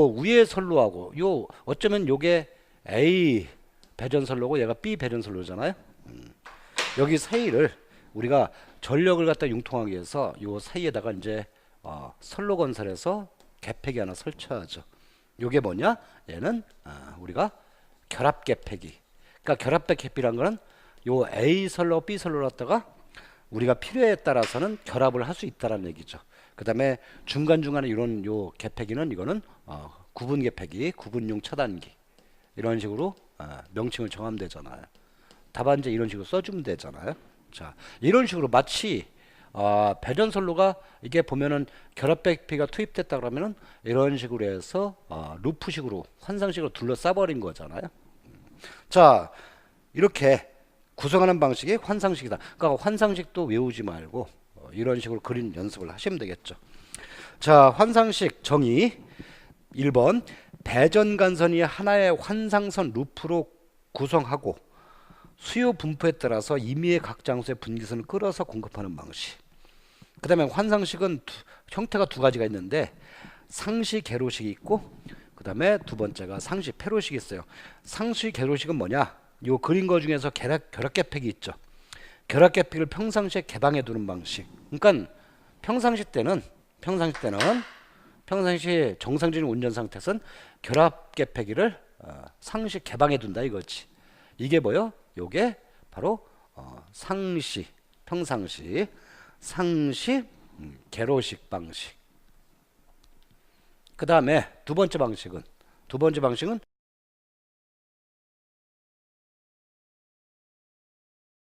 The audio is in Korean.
요 위에 선로하고 요 어쩌면 요게 A 배전 선로고 얘가 B 배전 선로잖아요. 음. 여기 사이를 우리가 전력을 갖다 융통하기 위해서 요 사이에다가 이제 어, 선로 건설해서 개폐기 하나 설치하죠. 요게 뭐냐? 얘는 아, 우리가 결합 개폐기. 그러니까 결합 개폐기란 거는 요 A 선로 B 선로를 갖다가 우리가 필요에 따라서는 결합을 할 수 있다라는 얘기죠. 그 다음에 중간 중간에 이런 요 개폐기는 이거는 어, 구분 개폐기, 구분용 차단기 이런 식으로 어, 명칭을 정하면 되잖아요. 답안제 이런 식으로 써주면 되잖아요. 자 이런 식으로 마치 어, 배전 선로가 이게 보면은 결합 개폐가 투입됐다 그러면은 이런 식으로 해서 어, 루프식으로 환상식으로 둘러싸 버린 거잖아요. 자 이렇게 구성하는 방식이 환상식이다. 그러니까 환상식도 외우지 말고 어, 이런 식으로 그림 연습을 하시면 되겠죠. 자, 환상식 정의 1번 배전 간선이 하나의 환상선 루프로 구성하고 수요 분포에 따라서 임의의 각 장소의 분기선을 끌어서 공급하는 방식. 그 다음에 환상식은 두- 형태가 두 가지가 있는데 상시 개로식이 있고 그 다음에 두 번째가 상시 폐로식이 있어요. 상시 개로식은 뭐냐? 요 그린 거 중에서 결합 결합 개폐기 있죠. 결합 개폐기를 평상시에 개방해 두는 방식. 그러니까 평상시 때는 평상시 때는 평상시 정상적인 운전 상태에서는 결합 개폐기를 어, 상시 개방해 둔다 이거지. 이게 뭐요? 요게 바로 어, 상시 평상시 상시 음, 개로식 방식. 그 다음에 두 번째 방식은 두 번째 방식은